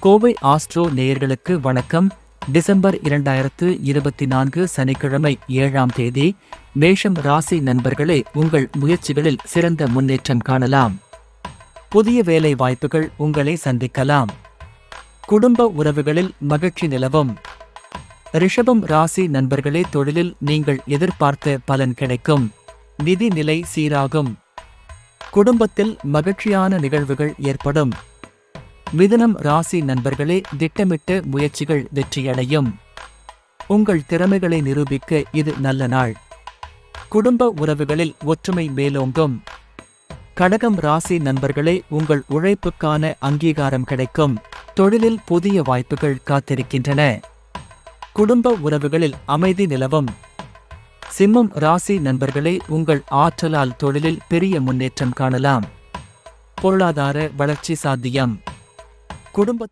Kovai astro நேயர்களுக்கு வணக்கம். December இரண்டாயிரத்து இருபத்தி நான்கு சனிக்கிழமை ஏழாம் தேதி மேஷம் ராசி நண்பர்களே உங்கள் முயற்சிகளில் சிறந்த முன்னேற்றம் காணலாம். புதிய வேலை வாய்ப்புகள் உங்களை சந்திக்கலாம். குடும்ப உறவுகளில் மகிழ்ச்சி நிலவும். ரிஷபம் ராசி நண்பர்களே தொழிலில் நீங்கள் எதிர்பார்த்த பலன் கிடைக்கும். நிதி நிலை சீராகும். குடும்பத்தில் மகிழ்ச்சியான நிகழ்வுகள் ஏற்படும். மிதனம் ராசி நண்பர்களே திட்டமிட்ட முயற்சிகள் வெற்றியடையும். உங்கள் திறமைகளை நிரூபிக்க இது நல்ல நாள். குடும்ப உறவுகளில் ஒற்றுமை மேலோங்கும். கடகம் ராசி நண்பர்களே உங்கள் உழைப்புக்கான அங்கீகாரம் கிடைக்கும். தொழிலில் புதிய வாய்ப்புகள் காத்திருக்கின்றன. குடும்ப உறவுகளில் அமைதி நிலவும். சிம்மம் ராசி நண்பர்களே உங்கள் ஆற்றலால் தொழிலில் பெரிய முன்னேற்றம் காணலாம். பொருளாதார வளர்ச்சி சாத்தியம். குடும்பத்தில்